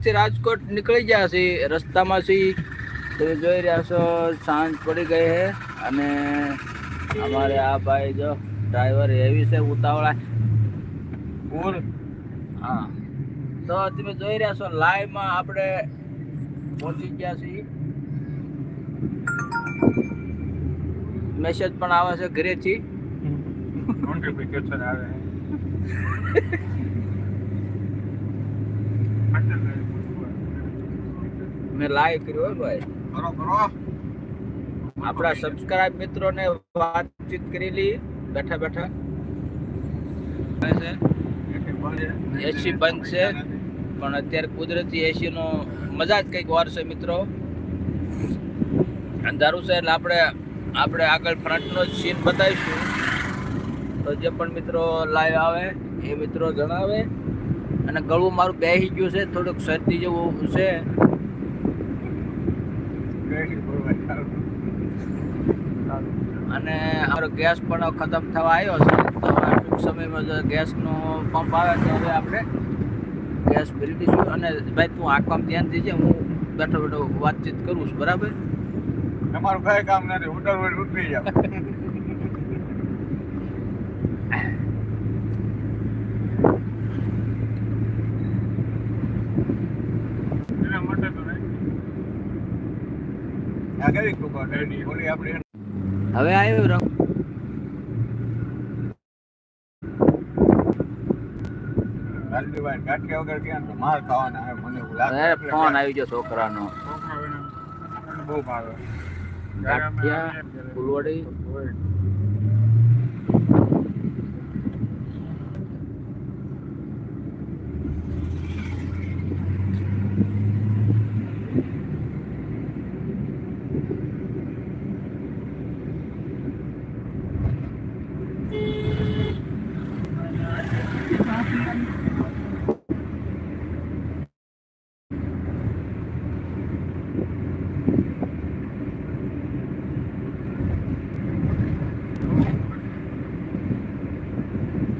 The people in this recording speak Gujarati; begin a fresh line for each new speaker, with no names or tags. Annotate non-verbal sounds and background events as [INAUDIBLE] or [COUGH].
થી રાજકોટ નીકળી ગયા છે. રસ્તામાં છે તમે જોઈ રહ્યા છો સાંજ પડી ગઈ છે અને અમારે આ ભાઈ જો ડ્રાઈવર એવી છે ઉતાવળા.
ઓર
હા. તો તમે જોઈ રહ્યા છો લાઈવમાં આપણે પહોંચી ગયા છીએ. મેસેજ પણ આવે છે ઘરેથી.
નોટિફિકેશન [LAUGHS] આવે.
મેં લાઈવ કર્યો ભાઈ.
કરો કરો
આપણા સબસ્ક્રાઇબ મિત્રોને વાતચીત કરેલી બેઠા બેઠા. એસી બંધ છે. પણ અત્યારે કુદરતી એસી નો મજા જ કંઈક વાર છે મિત્રો. અંધારું છે એટલે આપણે આપણે આગળ ફ્રન્ટનો જ સીન બતાવીશું. તો જે પણ મિત્રો લાઈવ આવે એ મિત્રો જણાવે. અને ગળું મારું બેસી ગયું છે. થોડુંક શરદી જેવું છે. અને અમારો ગેસ પણ ખતમ થવા આવ્યો છે. તો ટૂંક સમયમાં જો ગેસનો પંપ આવે તો હવે આપણે ગેસ ભરી દઈશું. અને ભાઈ તું આંખમાં ધ્યાન દેજે હું બેઠો બેઠો વાતચીત કરું છું બરાબર?
તમારું કઈ કામ નથી હોય ઉતરી જાવ એના માટે તો નહીં. આ કેવી ટૂંકો ડેડી ઓલી આપણી
હવે આવ્યો રંગ
ગાંધીભાઈ ગાંઠિયા વગર ક્યાં તો માર ખાવાના આવે મને એવું લાગે
આવ્યો ફોન આવી ગયો છોકરાનો.
બહુ ભાવે
ગાંઠિયા ફૂલવડી.